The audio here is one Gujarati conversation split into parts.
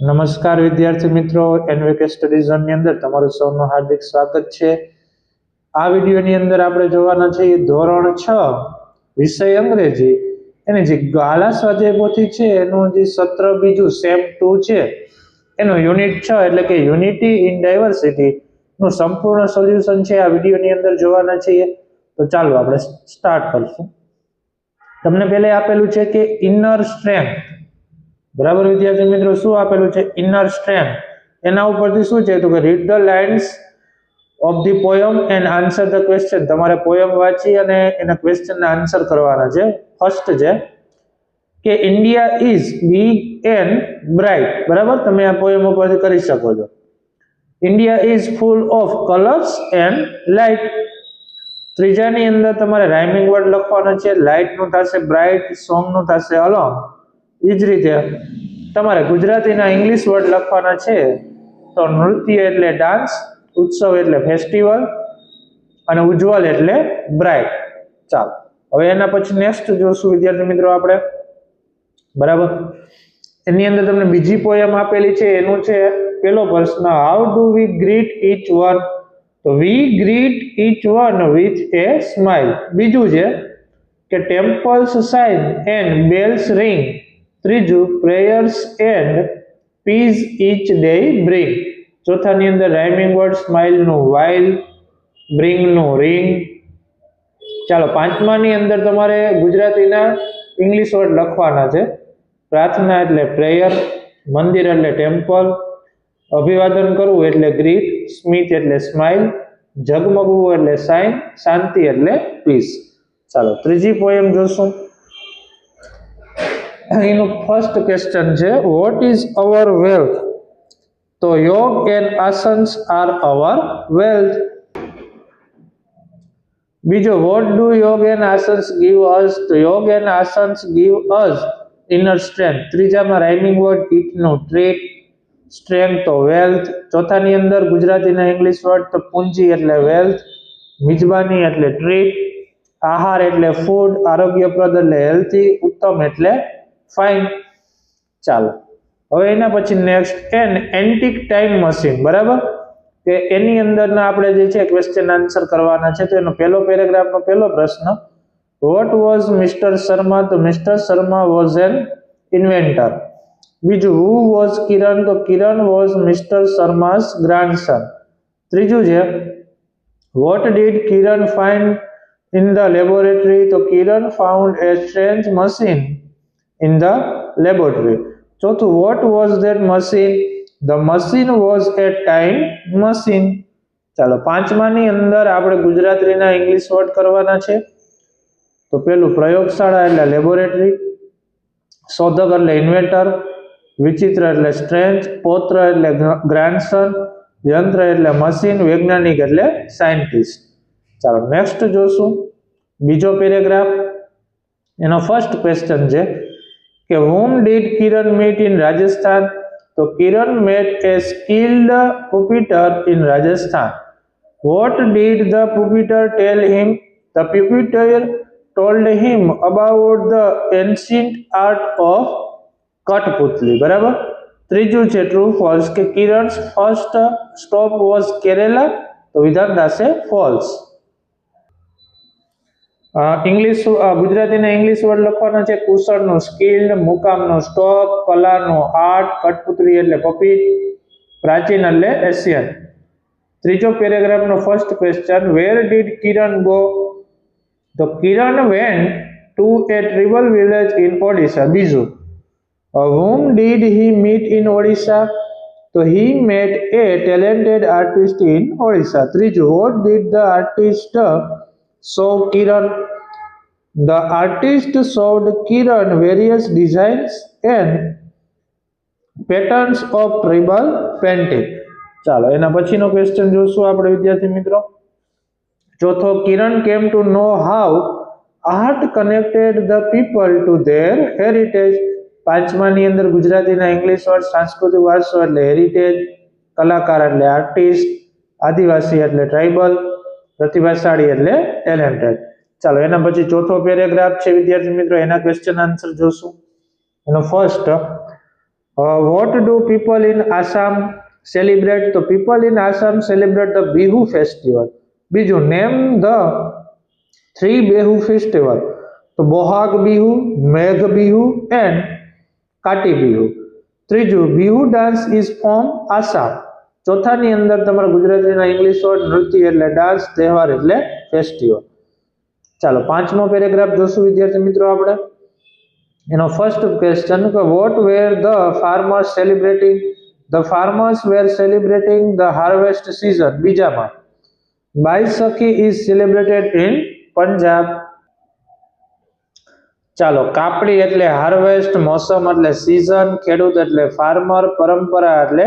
નમસ્કાર વિદ્યાર્થી મિત્રો એનવીકે સ્ટડી ઝોનની અંદર તમારું સૌનું હાર્દિક સ્વાગત છે. આ વિડીયોની અંદર આપણે જોવાના છે ધોરણ છ, વિષય અંગ્રેજી. એની જે ગાલા સ્વાધ્યાય પોથી છે, એનું જે સત્ર બીજું સેમ ટુ છે, એનું યુનિટ છ એટલે કે યુનિટી ઇન ડાયવર્સિટી નું સંપૂર્ણ સોલ્યુશન છે આ વિડીયોની અંદર જોવાના છીએ તો ચાલો આપણે સ્ટાર્ટ કરશું. તમને પહેલા આપેલું છે કે ઇનર સ્ટ્રેન્થ બરાબર વિદ્યાર્થી મિત્રો, શું આપેલું છે? ઇનર સ્ટ્રેન્થ એના ઉપરથી શું છે? તો કે read the lines of the poem and answer the question તમારે પોયમ વાંચી અને એના ક્વેશ્ચનના આન્સર કરવાના છે. ફર્સ્ટ છે કે India is big and bright બરાબર? તમે આ પોયમ ઉપરથી કરી શકો છો. India is full of colours and light ત્રીજાની અંદર તમારે રાઇમિંગ વર્ડ લખવાના છે. લાઇટનું થશે બ્રાઇટ સોંગનું થશે અલોંગ. એ જ રીતે તમારે ગુજરાતીના ઇંગ્લિશ વર્ડ લખવાના છે તો નૃત્ય એટલે ડાન્સ ઉત્સવ એટલે ફેસ્ટિવલ અને ઉજ્જવલ એટલે બ્રાઇટ ચાલો, હવે એના પછી નેક્સ્ટ જોશું, વિદ્યાર્થી મિત્રો, આપણે. બરાબર? એની અંદર તમને બીજી પોયમ આપેલી છે, એનું છે પેલો પ્રશ્ન how do we greet each one તો we greet each one with a smile બીજું છે કે temples shine and bells ring ત્રીજું prayers and peace each day bring ચોથાની અંદર રાઇમિંગ વર્ડ સ્માઇલનું વાઇલ બ્રિંગનું રિંગ ચાલો, પાંચમાની અંદર તમારે ગુજરાતીના ઇંગ્લિશ વર્ડ લખવાના છે. પ્રાર્થના એટલે પ્રેયર મંદિર એટલે ટેમ્પલ અભિવાદન કરવું એટલે ગ્રીટ સ્મિત એટલે સ્માઇલ ઝગમગવું એટલે સાઇન શાંતિ એટલે પીસ ચાલો, ત્રીજી પોયમ જોશું. એનું ફર્સ્ટ ક્વેશ્ચન છે વોટ ઇઝ અવર વેલ્થ તો yoga and asanas are our wealth બીજો what do yoga and asanas give us તો yoga and asanas give us inner strength ત્રીજામાં rhyming word ઇટનું ટ્રીટ સ્ટ્રેન્થ તો વેલ્થ ચોથાની અંદર ગુજરાતીના ઇંગ્લિશ વર્ડ તો પૂંજી એટલે વેલ્થ મિજબાની એટલે ટ્રીટ આહાર એટલે ફૂડ આરોગ્યપ્રદ એટલે હેલ્થી ઉત્તમ એટલે ફાઇન ચાલો. હવે એના પછી next an antique time machine બરાબર? કે એની અંદરના આપણે જે છે ક્વેશ્ચન આન્સર કરવાના છે, તો એનો પહેલો પેરેગ્રાફનો પહેલો પ્રશ્ન વોટ વોઝ મિસ્ટર શર્મા તો mister Sharma was an inventor બીજું હુ વોઝ કિરણ તો કિરણ વોઝ મિસ્ટર શર્માસ ગ્રાન્ડસન ત્રીજું છે what did Kiran find in the laboratory તો Kiran found a strange machine in the laboratory ચોથું what was that machine the machine was a time machine ચાલો, પાંચમાની અંદર આપણે ગુજરાતીના ઇંગ્લિશ વર્ડ કરવાના છે. તો પેલું પ્રયોગશાળા એટલે લેબોરેટરી શોધક એટલે ઇન્વેન્ટર વિચિત્ર એટલે સ્ટ્રેન્થ પૌત્ર એટલે ગ્રાન્ડસન યંત્ર એટલે મશીન વૈજ્ઞાનિક એટલે સાયન્ટિસ્ટ ચાલો નેક્સ્ટ જોશું. બીજો પેરેગ્રાફ એનો ફર્સ્ટ ક્વેશ્ચન છે. કે whom did Kiran meet in Rajasthan તો Kiran met a skilled puppeteer in Rajasthan what did the puppeteer tell him the puppeteer told him about the ancient art of કઠપુતલી બરાબર ત્રીજું છે ટ્રુ ફોલ્સ કે Kiran first stop was Kerala તો વિધાન થશે ફોલ્સ ઇંગ્લિશ ગુજરાતીના ઇંગ્લિશ વર્ડ લખવાના છે. કુશળનો સ્કિલ્ડ મુકામનો સ્ટોપ કલાનો આર્ટ કઠપુતળી એટલે પપી પ્રાચીન એટલે એશિયન ત્રીજો પેરેગ્રાફનો first question where did Kiran go તો Kiran went to a tribal village in Odisha બીજું. Whom did he meet in Odisha તો he met a talented artist in Odisha ત્રીજું what did the artist show Kiran. The artist showed Kiran various designs and patterns of tribal painting. ચાલો, એના પછીનો ક્વેશ્ચન જોશું આપણે, વિદ્યાર્થી મિત્રો ચોથો Kiran came to know how art connected the people to their heritage પાંચમાની અંદર ગુજરાતીના ઇંગ્લિશ વર્ડ સાંસ્કૃતિક વારસો એટલે હેરિટેજ કલાકાર એટલે આર્ટિસ્ટ આદિવાસી એટલે ટ્રાઇબલ પ્રતિભાશાળી એટલે ટેલેન્ટેડ ચાલો, એના પછી ચોથો પેરેગ્રાફ છે, વિદ્યાર્થી મિત્રો, એના ક્વેશ્ચન આન્સર જોશું. એનો first what do people in Assam celebrate તો people in Assam celebrate the Bihu festival બીજું name the three Bihu festival તો બોહાગ બિહુ, મેઘ બિહુ એન્ડ કાટી બિહુ. ત્રીજું Bihu dance is from Assam ચોથાની અંદર તમારા ગુજરાતીના ઇંગ્લિશ વર્ડ નૃત્ય એટલે ડાન્સ તહેવાર એટલે ફેસ્ટિવલ ચાલો, પાંચમો પેરેગ્રાફ જોશું, વિદ્યાર્થી મિત્રો, આપણે. એનો ફર્સ્ટ ક્વેશ્ચન કે what were the farmers celebrating the farmers were celebrating the harvest season બીજામાં Baisakhi is celebrated in Punjab. ચાલો, કાપડી એટલે હાર્વેસ્ટ મોસમ એટલે સિઝન ખેડૂત એટલે ફાર્મર પરંપરા એટલે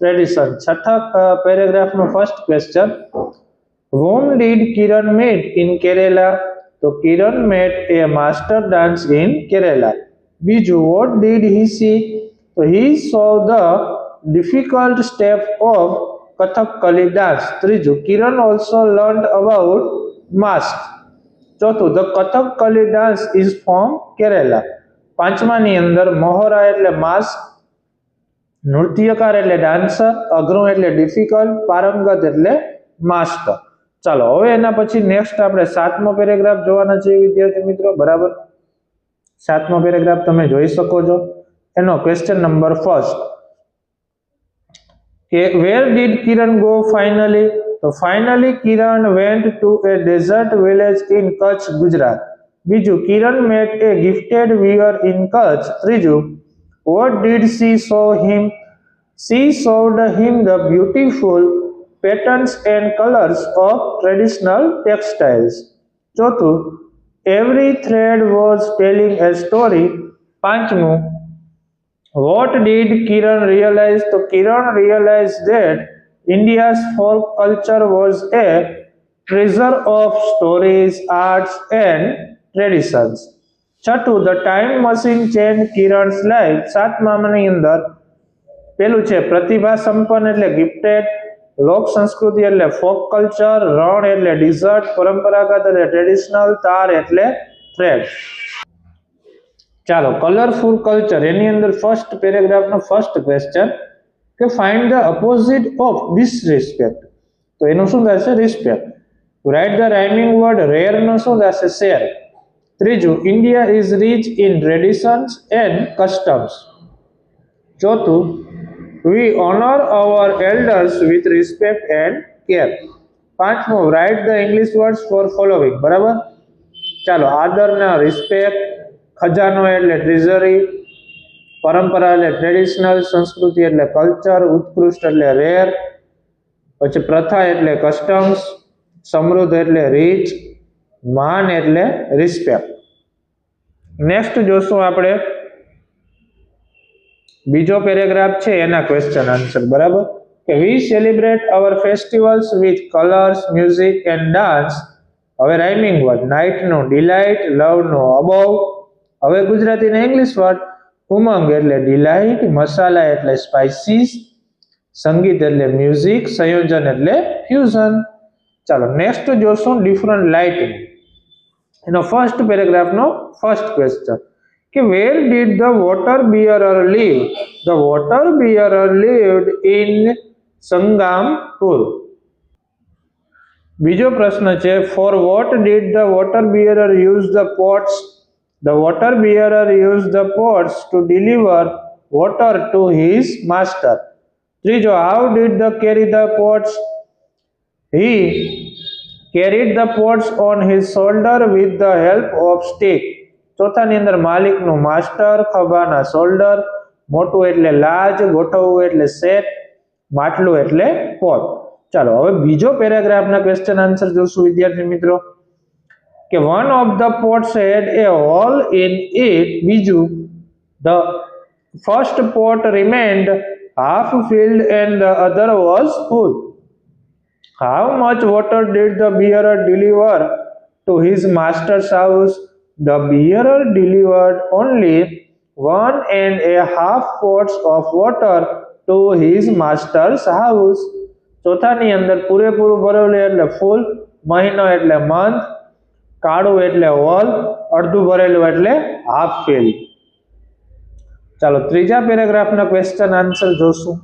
ટ્રેડિશન છઠ્ઠા પેરેગ્રાફનું first question whom did Kiran meet in Kerala તો Kiran met a master dance in Kerala બીજું what did he see તો he saw the difficult step of Kathakali dance ત્રીજું Kiran also learned about mask ચોથું the Kathakali dance is from Kerala પાંચમાની અંદર મોહરા એટલે માસ્ક નૃત્યકાર એટલે ડાન્સર અઘરું એટલે ડિફિકલ્ટ પારંગત એટલે માસ્ટર ચાલો, હવે એના પછી નેક્સ્ટ આપણે સાતમો પેરેગ્રાફ જોવાના છે વિદ્યાર્થી મિત્રો, બરાબર? સાતમો પેરેગ્રાફ તમે જોઈ શકો છો. એનો ક્વેશ્ચન નંબર ફર્સ્ટ કે where did Kiran go finally તો finally Kiran went to a desert village in Kutch, Gujarat. બીજું, Kiran met a gifted weaver in Kutch. ત્રીજું What did she show him? She showed him the beautiful patterns and colors of traditional textiles. Chotu, every thread was telling a story. Panchmu, what did Kiran realize? So Kiran realized that India's folk culture was a treasure of stories, arts and traditions. છઠ્ઠું the time machine change Kiran's life સાતમાની અંદર. પેલું છે પ્રતિભા સંપન્ન એટલે ગિફ્ટેડ લોક સંસ્કૃતિ એટલે ફોક કલ્ચર રણ એટલે ડિઝર્ટ પરંપરાગત એટલે ટ્રેડિશનલ તાર એટલે થ્રેડ ચાલો કલરફુલ કલ્ચર એની અંદર ફર્સ્ટ પેરેગ્રાફનો ફર્સ્ટ ક્વેશ્ચન કે find the opposite of disrespect તો એનું શું થશે? Respect right the rhyming word rare નો શું થશે? શેર ત્રીજું India is rich in traditions and customs ચોથું we honour our elders with respect and care પાંચમું write the English words for following બરાબર? ચાલો, આદરના રિસ્પેક્ટ ખજાનો એટલે ટ્રેઝરી પરંપરા એટલે ટ્રેડિશનલ સંસ્કૃતિ એટલે કલ્ચર ઉત્કૃષ્ટ એટલે રેર પછી પ્રથા એટલે કસ્ટમ્સ સમૃદ્ધ એટલે રીચ માન એટલે રિસ્પેક્ટ નેક્સ્ટ જોશું આપણે. બીજો પેરેગ્રાફ છે એના ક્વેશ્ચન આન્સર બરાબર? કે we celebrate our festivals with colours music and dance હવે રાઇમિંગ વર્ડ નાઇટનો ડિલાઇટ લવનો અબોવ હવે ગુજરાતીના ઇંગ્લિશ વર્ડ ઉમંગ એટલે ડિલાઇટ મસાલા એટલે સ્પાઇસીસ સંગીત એટલે મ્યુઝિક સંયોજન એટલે ફ્યુઝન ચાલો નેક્સ્ટ જોશું ડિફરન્ટ લાઇટિંગ એનો ફર્સ્ટ પેરેગ્રાફનો ફર્સ્ટ ક્વેશ્ચન કે where did the water bearer live the water bearer lived in Sangampur બીજો પ્રશ્ન છે for what did the water bearer use the pots the water bearer use the pots to deliver water to his master ત્રીજો how did the carry the pots he carried the pots on his shoulder with the help of stick ચોથાની અંદર માલિકનું માસ્ટર, ખભાના શોલ્ડર મોટું એટલે લાજ, ગોઠવવું એટલે સેટ, માટલું એટલે પોટ ચાલો, હવે બીજો પેરેગ્રાફના ક્વેશ્ચન આન્સર જોશું, વિદ્યાર્થી મિત્રો. કે one of the pots had a hole in it બીજું the first pot remained half filled and the other was full how much water did the bearer deliver to his master's house the bearer delivered only one and a half pots of water to his master's house ચોથાની અંદર પૂરેપૂરું ભરેલું એટલે ફૂલ, મહિનો એટલે મંથ કાળું એટલે હોલ અડધું ભરેલું એટલે હાફ ફિલ ચાલો ત્રીજા પેરેગ્રાફના ક્વેશ્ચન આન્સર જોશું.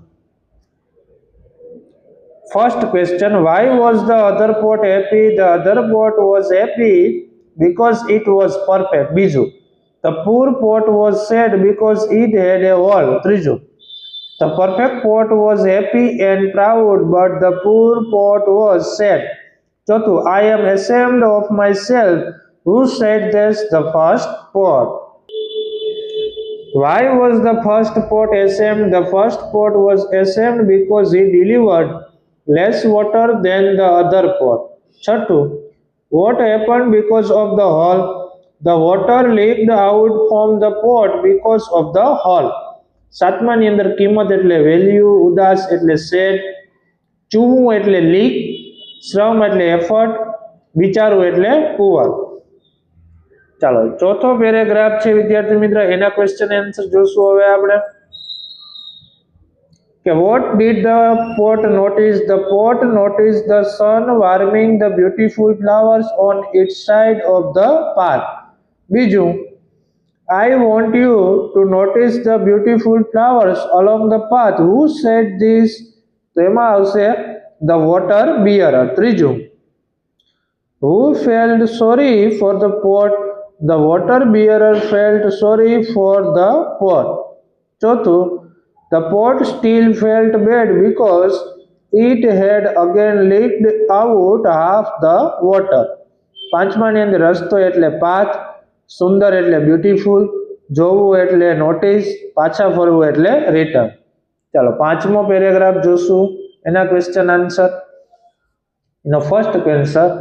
First question, why was the other pot happy? The other pot was happy because it was perfect. Biju. The poor pot was sad because it had a wall. Triju. The perfect pot was happy and proud, but the poor pot was sad. Chotu, I am ashamed of myself. Who said this? The first pot. Why was the first pot ashamed? The first pot was ashamed because he delivered less water than the other pot. Chhattu. What happened because of the hole? The water leaked out from the pot because of the hole. સાતમાની અંદર કિંમત એટલે વેલ્યુ ઉદાસ એટલે સેટ ચૂવું એટલે લીક શ્રમ એટલે એફર્ટ વિચારવું એટલે પુઅર ચાલો ચોથો પેરેગ્રાફ છે વિદ્યાર્થી મિત્ર એના ક્વેશ્ચન એન્સર જોશું હવે આપણે કે what did the pot notice the pot notice the sun warming the beautiful flowers on it side of the path બીજું I want you to notice the beautiful flowers along the path who said this તો એમાં આવશે ધ વોટર બિયર ત્રીજું Who felt sorry for the pot? The water bearer felt sorry for the pot. ચોથું The pot still felt bad because it had again leaked out half the water. પાંચમાની અંદર રસ્તો એટલે પાથ સુંદર એટલે બ્યુટીફુલ જોવું એટલે નોટિસ પાછા ફરવું એટલે રિટર્ન ચાલો પાંચમો પેરેગ્રાફ જોશું એના ક્વેશ્ચન આન્સર એનો first question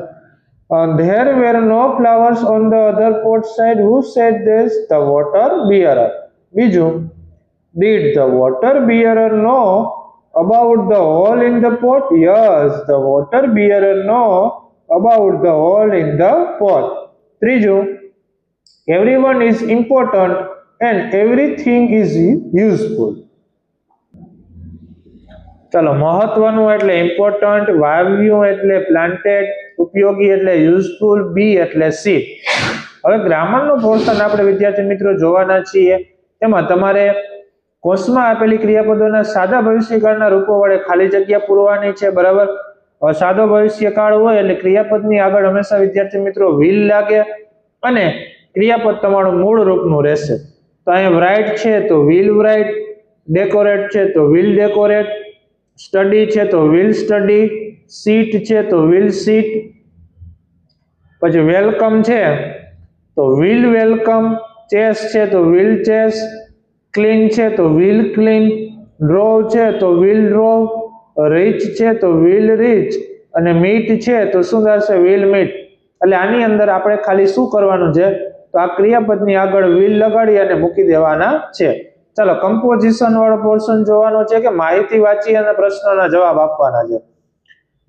Uh, there were no flowers on the other pot side. Who said this? The water bearer. બીજું Did the water bearer know about the hole in the pot? Yes, the water bearer know about the hole in the pot. ત્રીજું Everyone is important and everything is useful. ચાલો મહત્વનું એટલે ઇમ્પોર્ટન્ટ વાવ્યું એટલે પ્લાન્ટેડ ઉપયોગી એટલે યુઝફુલ બી એટલે સી હવે ગ્રામરનું પોર્શન આપણે વિદ્યાર્થી મિત્રો જોવાના છીએ તેમાં તમારે કોર્સમાં આપેલી ક્રિયાપદોના સાદા ભવિષ્યકાળના રૂપો વડે ખાલી જગ્યા પૂરવાની છે, બરાબર? સાદો ભવિષ્યકાળ હોય એટલે ક્રિયાપદની આગળ હંમેશા વિદ્યાર્થી મિત્રો વ્હીલ લાગે અને ક્રિયાપદ તમારું મૂળ રૂપનું રહેશે. તો અહીંયા રાઇટ છે તો વ્હીલ રાઇટ ડેકોરેટ છે તો વ્હીલ ડેકોરેટ, સ્ટડી છે તો વ્હીલ સ્ટડી, સીટ છે તો વ્હીલ સીટ, પછી વેલકમ છે તો વિલ વેલકમ, ચેસ છે તો વ્હીલ ચેસ ક્લીન છે તો વિલ ક્લીન ડ્રોવ છે તો વિલ ડ્રોવ રીચ છે તો વિલ રીચ અને મીટ છે તો શું થશે? વિલ મીટ એટલે આની અંદર આપણે ખાલી શું કરવાનું છે? તો આ ક્રિયાપદની આગળ વિલ લગાડી અને મૂકી દેવાના છે. ચાલો કમ્પોઝિશન વાળો પોર્શન જોવાનો છે કે માહિતી વાંચી અને પ્રશ્નોના જવાબ આપવાના છે.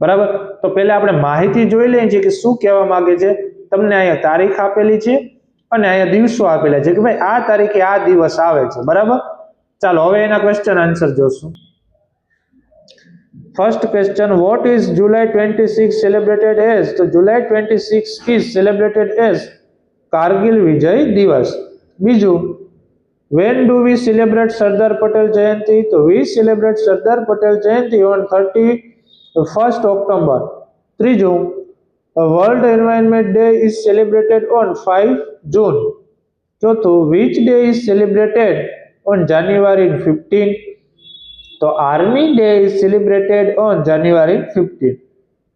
બરાબર? તો પહેલા આપણે માહિતી જોઈ લઈએ છીએ કે શું કહેવા માંગે છે? તમને અહીંયા તારીખ આપેલી છે. અને અહીંયા દિવસો આપેલા છે કે ભાઈ આ તારીખે આ દિવસ આવે છે, બરાબર? ચાલો, હવે એના ક્વેશ્ચન આન્સર જોશું. First question what is July twenty six celebrated as તો July twenty six is celebrated as Kargil Vijay Diwas. બીજું when do we celebrate Sardar Patel Jayanti? તો we celebrate Sardar Patel Jayanti on thirty first October. ત્રીજું world environment day is celebrated on five June ચોથું which day is celebrated on January fifteen તો army day is celebrated on January fifteen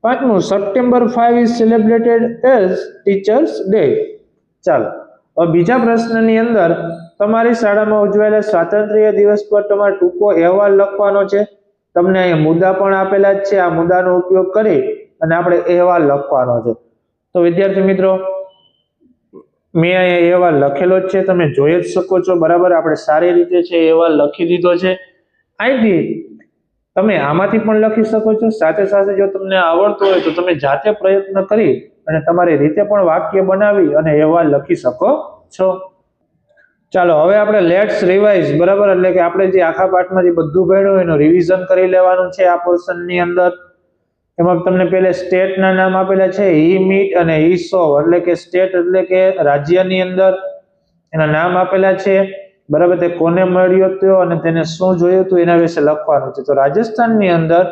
પાંચમું September five is celebrated as teachers day ચાલો, હવે બીજા પ્રશ્નની અંદર તમારી શાળામાં ઉજવાયેલા સ્વાતંત્ર્ય દિવસ પર તમારે ટૂંકો અહેવાલ લખવાનો છે. તમને અહીંયા મુદ્દા પણ આપેલા જ છે. આ મુદ્દાનો ઉપયોગ કરી અને આપણે અહેવાલ લખવાનો છે. તો વિદ્યાર્થી મિત્રો, મેં અહીંયા અહેવાલ લખેલો જ છે. તમે જોઈ જ શકો છો. બરાબર, આપણે સારી રીતે છે અહેવાલ લખી દીધો છે. અહીંથી તમે આમાંથી પણ લખી શકો છો. સાથે સાથે જો તમને આવડતું હોય તો તમે જાતે પ્રયત્ન કરી અને તમારી રીતે પણ વાક્ય બનાવી અને અહેવાલ લખી શકો છો. ચાલો, હવે આપણે લેટ્સ રિવાઇઝ બરાબર, એટલે કે આપણે જે આખા પાઠમાં જે બધું ભણ્યું એનું રિવિઝન કરી લેવાનું છે આ પોર્શનની અંદર. એમાં તમને પહેલે સ્ટેટના નામ આપેલા છે, ઈ મીટ અને ઈ સો એટલે કે સ્ટેટ એટલે કે રાજ્યની અંદર એના નામ આપેલા છે. બરાબર, તે કોને મળ્યો હતો અને તેને શું જોયું હતું એના વિશે લખવાનું છે. તો રાજસ્થાનની અંદર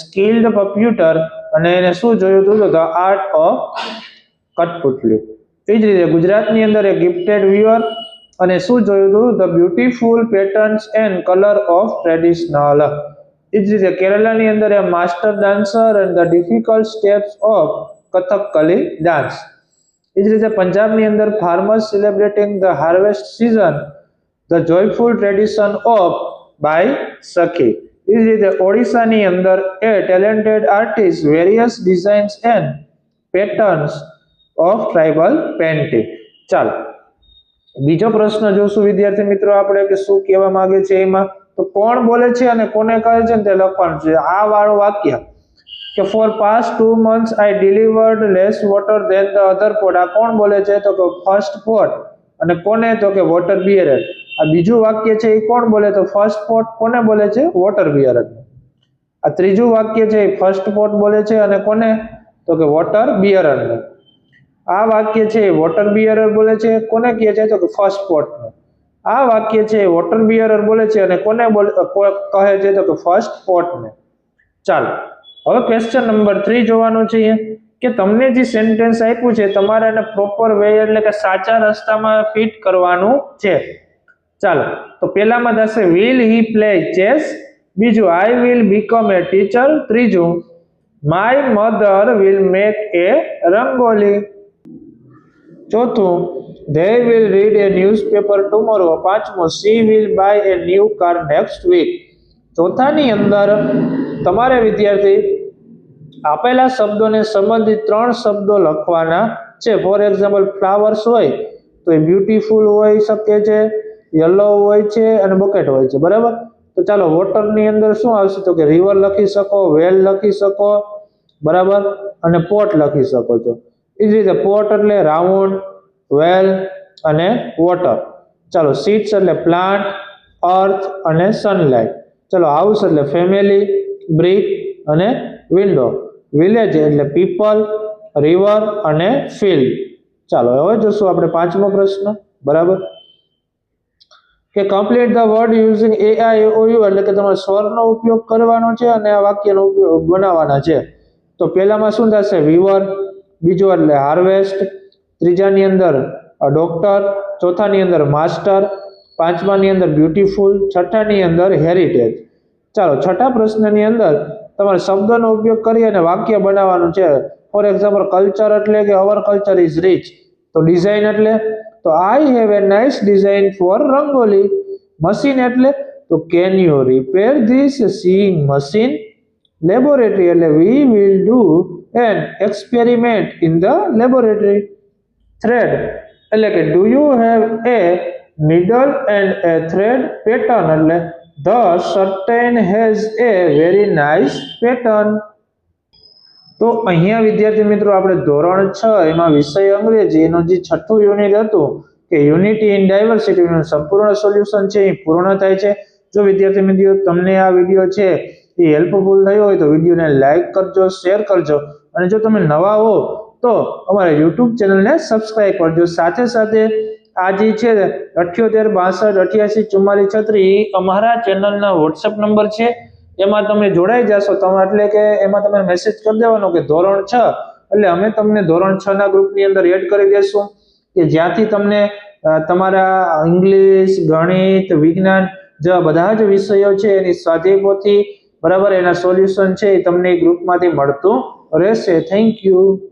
સ્કિલ્ડ કમ્પ્યુટર અને એને શું જોયું હતું તો આર્ટ ઓફ કટપુટલી એ જ રીતે ગુજરાતની અંદર એ ગિફ્ટેડ વ્યુઅર અને શું જોયું હતું the beautiful patterns and colour of traditional એ જ રીતે કેરલાની અંદર a master dancer and the difficult steps of Kathakali dance એ જ રીતે પંજાબની અંદર farmers celebrating the harvest season the joyful tradition of Baisakhi. એ જ રીતે ઓડિશાની અંદર a talented artist various designs and patterns of tribal painting ચાલો, બીજો પ્રશ્ન જોશું વિદ્યાર્થી મિત્રો આપણે કે શું કહેવા માંગે છે એમાં? તો કોણ બોલે છે અને કોને કહે છે તે લખવાનું છે. આ વાળું વાક્ય કે for past two months I delivered less water than the other pot આ કોણ બોલે છે? તો કે ફર્સ્ટ પોટ અને કોને? તો કે વોટર બિયરર આ બીજું વાક્ય છે એ કોણ બોલે? તો ફર્સ્ટ પોટ કોને બોલે છે? વોટર બિયરર આ ત્રીજું વાક્ય છે એ ફર્સ્ટ પોટ બોલે છે અને કોને? તો કે વોટર બિયરરને આ વાક્ય છે એ વોટર બિયરર બોલે છે. કોને કહે છે? તો કે ફર્સ્ટ પોટને આ વાક્ય છે વોટર બિયરર બોલે છે અને કોને કહે છે તો કે ફર્સ્ટ પોટને ચાલો, હવે ક્વેશ્ચન નંબર થ્રી જોવાનું છે કે તમને જે સેન્ટેન્સ આપ્યું છે, તમારે એને પ્રોપર વે એટલે કે સાચા રસ્તામાં ફિટ કરવાનું છે. ચાલો, તો પહેલામાં થશે વિલ હી પ્લે ચેસ બીજું I will become a teacher ત્રીજું my mother will make a rangoli. ચોથું, they read a newspaper tomorrow પાંચમું she will buy a new car next week ચોથાની અંદર, તમારે વિદ્યાર્થી, આપેલા શબ્દોને સંબંધિત ત્રણ શબ્દો લખવાના છે. ફોર એક્ઝામ્પલ ફ્લાવર્સ હોય, તો એ બ્યુટીફુલ હોઈ શકે છે યલો હોય છે અને બકેટ હોય છે. બરાબર? તો ચાલો વોટરની અંદર શું આવશે? તો કે રિવર લખી શકો વેલ લખી શકો, બરાબર? અને પોટ લખી શકો છો. એ જ રીતે પોટ એટલે રાઉન્ડ વેલ અને વોટર ચાલો સીટ્સ એટલે પ્લાન્ટ અર્થ અને સનલાઇટ ચાલો હાઉસ એટલે ફેમિલી બ્રિક અને વિન્ડો વિલેજ એટલે પીપલ રિવર અને ફિલ્ડ ચાલો, હવે જોશું આપણે પાંચમો પ્રશ્ન. બરાબર? કે complete the word using O એટલે કે તમારે સ્વરનો ઉપયોગ કરવાનો છે અને આ વાક્યનો ઉપયોગ બનાવવાના છે. તો પહેલામાં શું થશે? વિવર બીજો એટલે હાર્વેસ્ટ ત્રીજાની અંદર ડોક્ટર ચોથાની અંદર માસ્ટર પાંચમાની અંદર બ્યુટીફુલ છઠ્ઠાની અંદર હેરિટેજ ચાલો, છઠ્ઠા પ્રશ્નની અંદર તમારે શબ્દનો ઉપયોગ કરી અને વાક્ય બનાવવાનું છે. ફોર એક્ઝામ્પલ કલ્ચર એટલે કે અવર કલ્ચર ઇઝ રીચ તો ડિઝાઇન એટલે? તો I have a nice design for rangoli. Machine એટલે? તો can you repair this sewing machine laboratory એટલે we will do an experiment in the laboratory thread એટલે કે do you have a needle and a thread pattern એટલે the curtain has a very nice pattern તો અહીંયા વિદ્યાર્થી મિત્રો, આપણે ધોરણ છ એમાં વિષય અંગ્રેજી, એનું જે છઠ્ઠું યુનિટ હતું, કે યુનિટી ઇન ડાયવર્સિટીનું સંપૂર્ણ સોલ્યુશન છે, એ પૂર્ણ થાય છે. જો વિદ્યાર્થી મિત્રો, તમને આ વીડિયો છે, એ હેલ્પફુલ થયો હોય તો વિડીયોને લાઇક કરજો શેર કરજો. અને જો તમે નવા હો, તો અમારા યુટ્યુબ ચેનલને સબસ્ક્રાઈબ કરજો. સાથે સાથે આ જે છે, અઠ્યોતેર, બાસઠ, અઠ્યાસી, ચુમ્માલીસ, છત્રીસ અમારા ચેનલના વોટ્સએપ નંબર છે. એમાં તમે જોડાઈ જશો. તમે એટલે કે એમાં તમે મેસેજ કરી દેવાનો કે ધોરણ છ. એટલે અમે તમને ધોરણ છ ના ગ્રુપની અંદર એડ કરી દેશું કે જ્યાંથી તમને તમારા ઇંગ્લિશ ગણિત, વિજ્ઞાન જેવા બધા જ વિષયો છે, એની સ્વાધ્યાય બરાબર એના સોલ્યુશન છે એ તમને ગ્રુપમાંથી મળતું રહેશે થેન્ક યુ